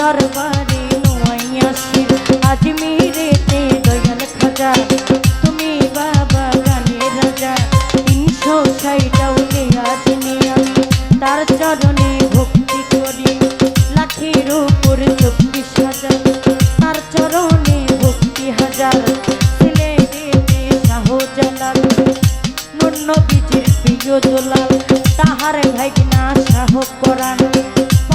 দরবারে নোয়াইয়াসির আজমিরেতে দয়াল খাজা, তুমি বাবা গানের রাজা। তিনশো ষাটটাউলে আজ নিয়ে তার চরণে ভক্তি করি। লাঠির উপর চব্বিশ হাজার, তার চরণে ভক্তি পরাণ।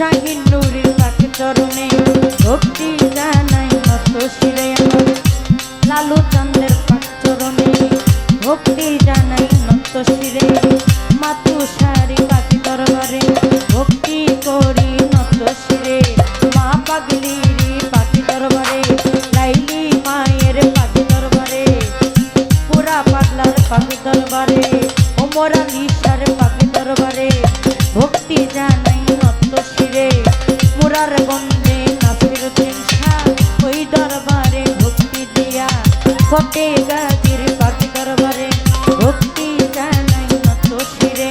শাহিন নুরির পাখি চরণে ভক্তি জানাই নত শিরে আমার। লালু চন্দ্রের পাক চরণে ভক্তি জানাই নত শিরে। মাতু সারি পাখি দরবারে ভক্তি করি নত শিরে। মা পাগলিরি পাখি দরবারে, লাইলি মায়ের পাখি দরবারে। পুরা পাগলার পাখি দরবারে ওমর সার পাখি দরবারে। ভক্তি জানাই শিরে মুরার বন্দে নাসির উদ্দিন শাহ ওই দরবারে ভক্তি দিয়া ফতে গাজির পাখি দরবারে ভক্তি জানাই নত শিরে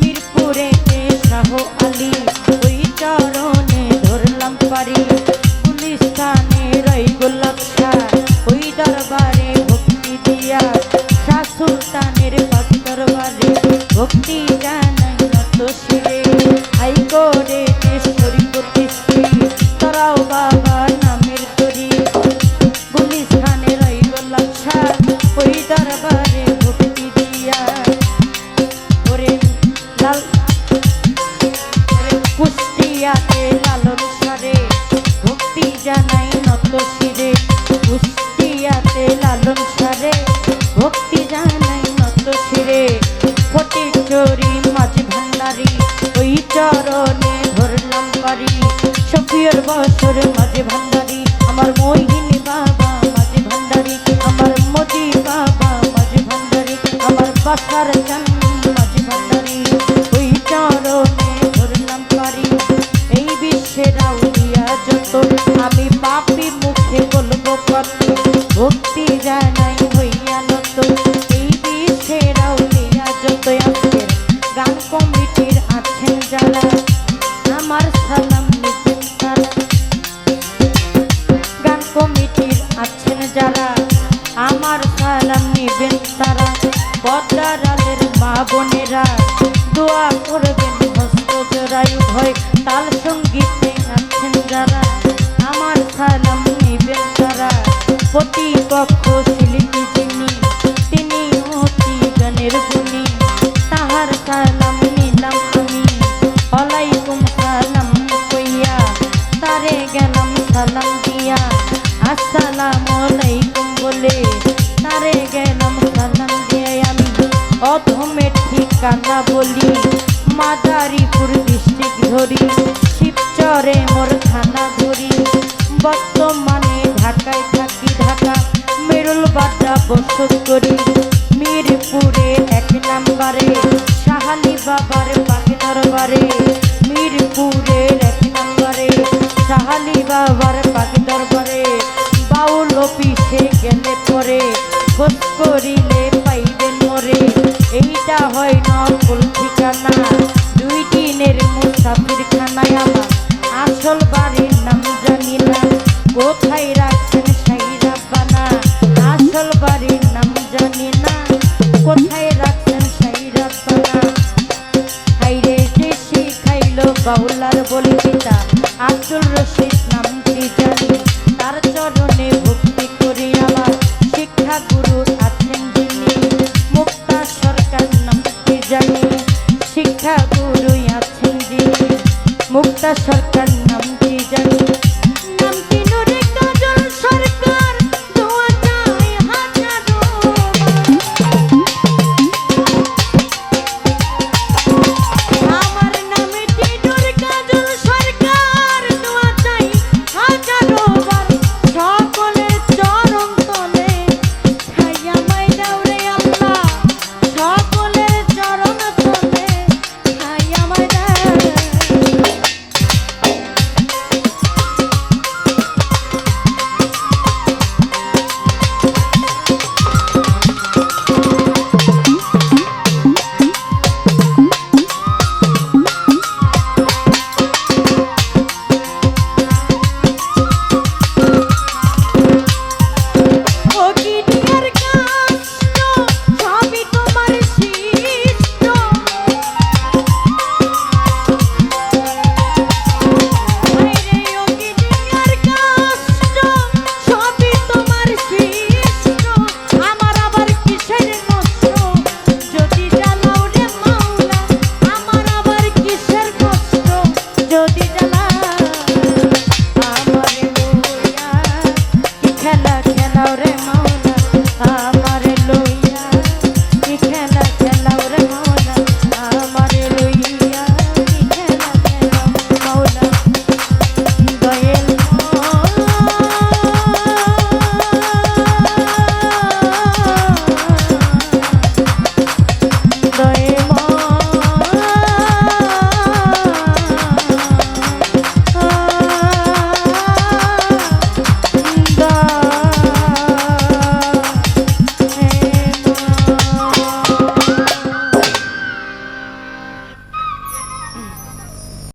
মিরপুরে শাহ আলী, ওই চরণে ধরলাম পারি। পুলিশ থানে রই গোলাপ শাহ, ওই দরবারে ভক্তি দিয়া, শাহ সুলতানের পাখি দরবারে ভক্তি জানাই নত শিরে লালন সারে। ভক্তি জানাই নত শিরে। ফটি চোরি চরণে ধরলাম বাড়ি সফিয়র বছর মাঝে ভান্ডারি আমার মোহিনী বাবা। সঙ্গীতে আছেন যারা, আমার সালাম নিবেন তারা। প্রতিপক্ষ শিল্পী যিনি, তিনি অতি গানের গুণী। তাহার সালাম নিলাম আমি আলাইকুম সালাম কইয়া, তারে গেলাম সালাম দিয়া। আসসালামু আলাইকুম বলে, তারে গেলাম সালাম দিয়ে আমি অধমের ঠিকানা বলি। মাদারীপুর ডিস্ট্রিক্ট ধরি। শিবচরে মোর থানা ধরি বর্তমানে ঢাকায় থাকি ঢাকা, মেরুল বাড্ডা বসত করি। মিরপুরে এক নাম্বারে শাহালি বাবার পাখি দরবারে। মিরপুরের এক নাম্বারে শাহালি বাবার পাখি দরবারে। বাউল অফিসে গেলে পরে খোঁজ করিলে পাইবেন মরে। এইটা হয় নকল